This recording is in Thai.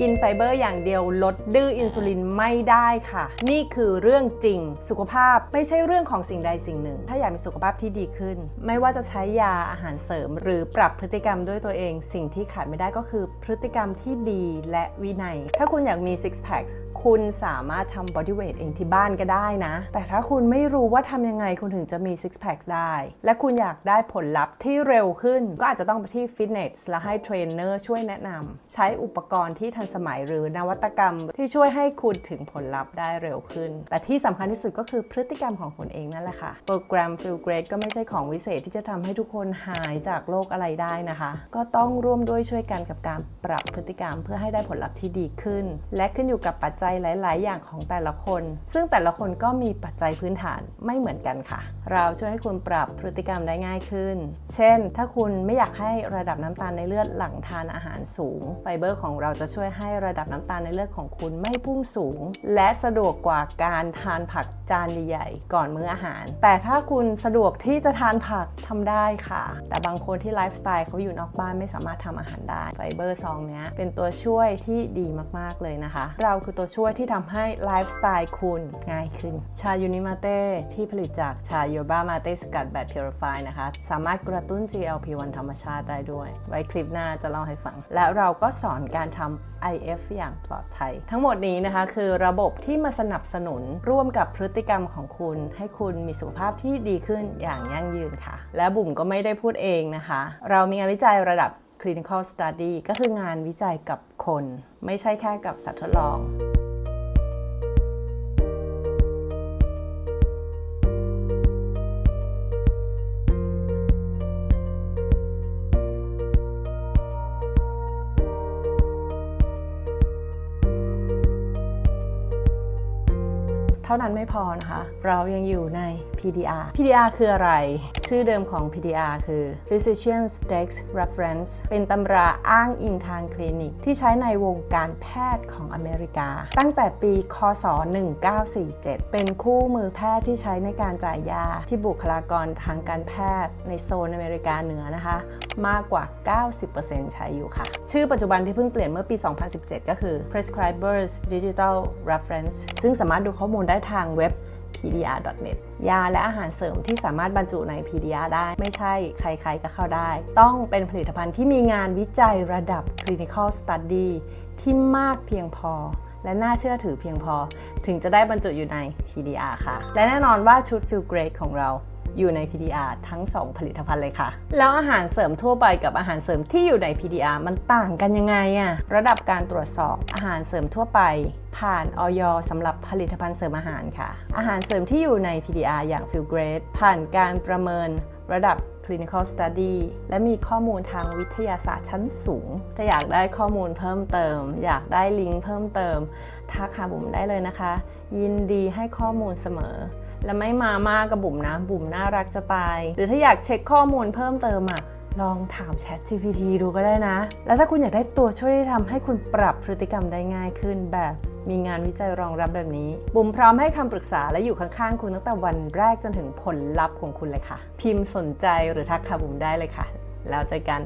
กินไฟเบอร์อย่างเดียวลดดื้ออินซูลินไม่ได้ค่ะ นี่คือเรื่องจริง สุขภาพไม่ใช่เรื่องของสิ่งใดสิ่งหนึ่ง ถ้าอยากมีสุขภาพที่ดีขึ้น ไม่ว่าจะใช้ยาอาหารเสริม หรือปรับพฤติกรรมด้วยตัวเอง สิ่งที่ขาดไม่ได้ก็คือพฤติกรรมที่ดีและวินัย ถ้าคุณอยากมี six pack คุณสามารถทำ body weight เองที่บ้านก็ได้นะ แต่ถ้าคุณไม่รู้ว่าทำยังไงคุณถึงจะมี six pack ได้ และคุณอยากได้ผลลัพธ์ที่เร็วขึ้น ก็อาจจะต้องไปที่ฟิตเนสและให้เทรนเนอร์ช่วยแนะนำใช้อุปกรณ์ที่ทันสมัยหรือนวัตกรรมที่ช่วยให้คุณถึงผลลัพธ์ได้เร็วขึ้น แต่ที่สำคัญที่สุดก็คือพฤติกรรมของคุณเองนั่นแหละค่ะ โปรแกรม Feel Great ก็ไม่ใช่ของวิเศษที่จะทำให้ทุกคนหายจากโรคอะไรได้นะคะ ก็ต้องร่วมด้วยช่วยกันกับการปรับพฤติกรรมเพื่อให้ได้ผลลัพธ์ที่ดีขึ้น และขึ้นอยู่กับปัจจัยหลาย ๆ อย่างของแต่ละคน ซึ่งแต่ละคนก็มีปัจจัยพื้นฐานไม่เหมือนกันค่ะ เราช่วยให้คุณปรับพฤติกรรมได้ง่ายขึ้น เช่น ถ้าคุณไม่อยากให้ระดับน้ำตาลในเลือดหลังทานอาหารสูง ไฟเบอร์ของเราจะช่วยให้ระดับน้ำตาลในเลือดของคุณไม่พุ่งสูง และสะดวกกว่าการทานผักจานใหญ่ๆก่อนมื้ออาหาร แต่ถ้าคุณสะดวกที่จะทานผักทำได้ค่ะ แต่บางคนที่ไลฟ์สไตล์เขาอยู่นอกบ้านไม่สามารถทำอาหารได้ไฟเบอร์ซองเนี้ยเป็นตัวช่วยที่ดีมากๆเลยนะคะ เราคือตัวช่วยที่ทำให้ไลฟ์สไตล์คุณง่ายขึ้น ชายูนิมาเต้ที่ผลิตจากชาโยบามาเต้สกัดแบบ Purify นะคะ สามารถกระตุ้น GLP-1 ธรรมชาติได้ด้วย ไว้คลิปหน้าจะเล่าให้ฟัง และเราก็สอนการทำ IF อย่างปลอดภัย ทั้งหมดนี้นะคะคือระบบที่มาสนับสนุนร่วมกับพฤติกรรมของคุณ ให้คุณมีสุขภาพที่ดีขึ้นอย่างยั่งยืนค่ะ และบุ๋มก็ไม่ได้พูดเองนะคะ เรามีงานวิจัยระดับ clinical study ก็คืองานวิจัยกับคน ไม่ใช่แค่กับสัตว์ทดลอง ท่านั้นไม่พอนะคะ เรายังอยู่ใน PDR PDR คืออะไร ชื่อเดิมของ PDR คือ Physician's Desk Reference เป็นตำราอ้างอิงทางคลินิก ที่ใช้ในวงการแพทย์ของอเมริกา ตั้งแต่ปีคศ 1947 เป็นคู่มือแพทย์ที่ใช้ในการจ่ายยา ที่บุคลากรทางการแพทย์ในโซนอเมริกาเหนือนะคะ มากกว่า 90%ใช้อยู่ค่ะ ชื่อปัจจุบันที่เพิ่งเปลี่ยนเมื่อปี 2017 ก็คือ Prescribers Digital Reference ซึ่งสามารถดูข้อมูลได้ทางเว็บ pdr.net ยาและอาหารเสริมที่สามารถบรรจุใน PDR ได้ ไม่ใช่ใครๆก็เข้าได้ ต้องเป็นผลิตภัณฑ์ที่มีงานวิจัยระดับ clinical study ที่มากเพียงพอ และน่าเชื่อถือเพียงพอ ถึงจะได้บรรจุอยู่ใน PDR ค่ะ และแน่นอนว่าชุด Feel Great ของเรา อยู่ใน PDR ทั้ง 2 ผลิตภัณฑ์เลยค่ะ แล้วอาหารเสริมทั่วไปกับอาหารเสริมที่อยู่ใน PDR มันต่างกันยังไงอะระดับการตรวจสอบอาหารเสริมทั่วไปผ่านออยสำหรับผลิตภัณฑ์เสริมอาหารค่ะ อาหารเสริมที่อยู่ใน PDR อย่าง Feel Great ผ่านการประเมินระดับ clinical study และมีข้อมูลทางวิทยาศาสตร์ชั้นสูงถ้าอยากได้ข้อมูลเพิ่มเติม อยากได้ลิงก์เพิ่มเติม ทักหาบุ๋มได้เลยนะคะ ยินดีให้ข้อมูลเสมอ และไม่มามากกับบุ๋มนะ บุ๋มน่ารักจะตาย หรือถ้าอยากเช็คข้อมูลเพิ่มเติมอะลองถาม Chat GPT ดูก็ได้นะ แล้วถ้าคุณอยากได้ตัวช่วยที่ทำให้คุณปรับพฤติกรรมได้ง่ายขึ้นแบบมีงานวิจัยรองรับแบบนี้ บุ๋มพร้อมให้คำปรึกษาและอยู่ข้างๆ คุณตั้งแต่วันแรกจนถึงผลลัพธ์ของคุณเลยค่ะ พิมพ์สนใจหรือทักหาบุ๋มได้เลยค่ะ แล้วเจอกัน